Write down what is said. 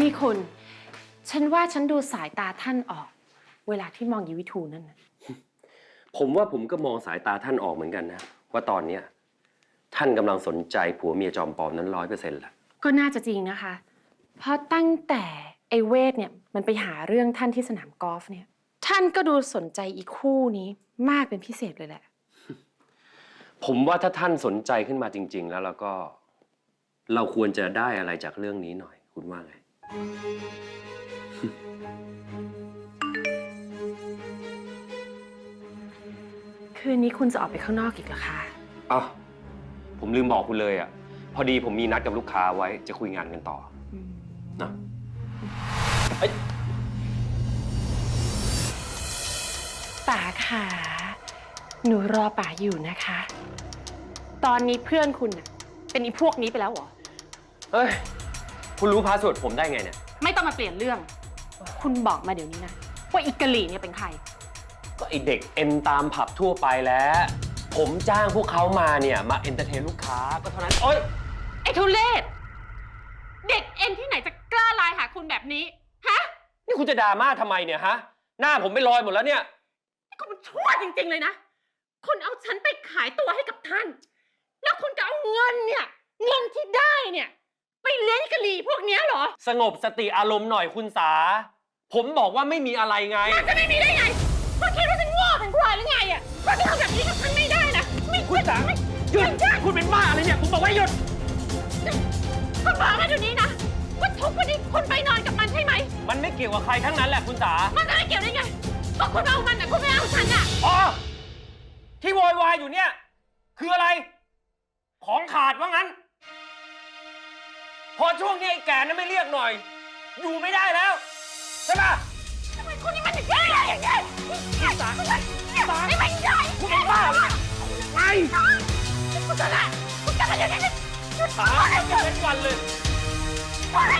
นี่คุณ ฉันว่าฉันดูสายตาท่านออก เวลาที่มองยีวิทูนั่นนะผมว่าผมก็มองสายตาท่านออกเหมือนกันนะ ว่าตอนเนี้ยท่านกำลังสนใจผัวเมียจอมปลอมนั้นร้อยเปอร์เซ็นต์ละก็น่าจะจริงนะคะ เพราะตั้งแต่ไอเวทเนี่ยมันไปหาเรื่องท่านที่สนามกอล์ฟเนี่ย ท่านก็ดูสนใจอีกคู่นี้มากเป็นพิเศษเลยแหละ ผมว่าถ้าท่านสนใจขึ้นมาจริง ๆ แล้วแล้วก็ เราควรจะได้อะไรจากเรื่องนี้หน่อย คุณว่าไง คืนนี้คุณจะออกไปข้างนอกอีกเหรอคะ อ้าวผมลืมบอกคุณเลยอะ พอดีผมมีนัดกับลูกค้าไว้จะคุยงานกันต่ออืมนะป๋าค่ะ หนูรอป๋าอยู่นะคะ ตอนนี้เพื่อนคุณน่ะเป็นอีพวกนี้ไปแล้วเหรอ เฮ้ย คุณรู้พาสเวิร์ดผมได้ไงเนี่ย ไม่ต้องมาเปลี่ยนเรื่อง คุณบอกมาเดี๋ยวนี้นะ ว่าอีกกะหลี่เนี่ยเป็นใคร ก็ไอเด็กเอ็นตามผับทั่วไปแล้ว ผมจ้างพวกเขามาเนี่ย มาเอนเตอร์เทนลูกค้าก็เท่านั้น โอ๊ย ไอ้ทุเลศเด็กเอ็นที่ไหนจะกล้าไลน์หาคุณแบบนี้ ฮะ นี่คุณจะด่าม่าทำไมเนี่ยฮะ หน้าผมไม่ลอยหมดแล้วเนี่ย นี่คุณมันชั่วจริง ๆ เลยนะ คุณเอาฉันไปขายตัวให้กับท่าน แล้วคุณก็เอาเงินเนี่ย เงินที่ได้เนี่ย ไปเลี้ยงกะหรี่พวกเนี้ยเหรอสงบสติอารมณ์หน่อยคุณสา ผมบอกว่าไม่มีอะไรไงมันจะไม่มีได้ไงคุณคิดว่าฉันโง่เป็นควายหรือไงอะคุณจะทำแบบนี้กับฉันไม่ได้นะไม่คุณจ๋าไม่หยุดไม่ได้คุณเป็นบ้าอะไรเนี่ย ผมบอกว่าหยุด คุณบอกมาเดี๋ยวนี้นะว่าทุกวันนี้คุณไปนอนกับมันใช่ไหม มันไม่เกี่ยวกับใครทั้งนั้นแหละคุณสา มันจะไม่เกี่ยวได้ไงก็คุณเอามันอะคุณไม่เอาฉันอะอ๋อ ที่โวยวายอยู่เนี่ย คืออะไร ของขาดว่างั้น พอช่วงนี้ไอ้แก่นั้นไม่เรียกหน่อย อยู่ไม่ได้แล้ว ใช่ปะทำไมคุณนี่มันถึงได้อย่างนี้คุณสาคุณสาไม่ไม่ได้คุณเป็นบ้าเหรอไงคุณสาคุณจะมาอย่างนี้หยุดตาไม่เป็นวันเลยคุณหยุด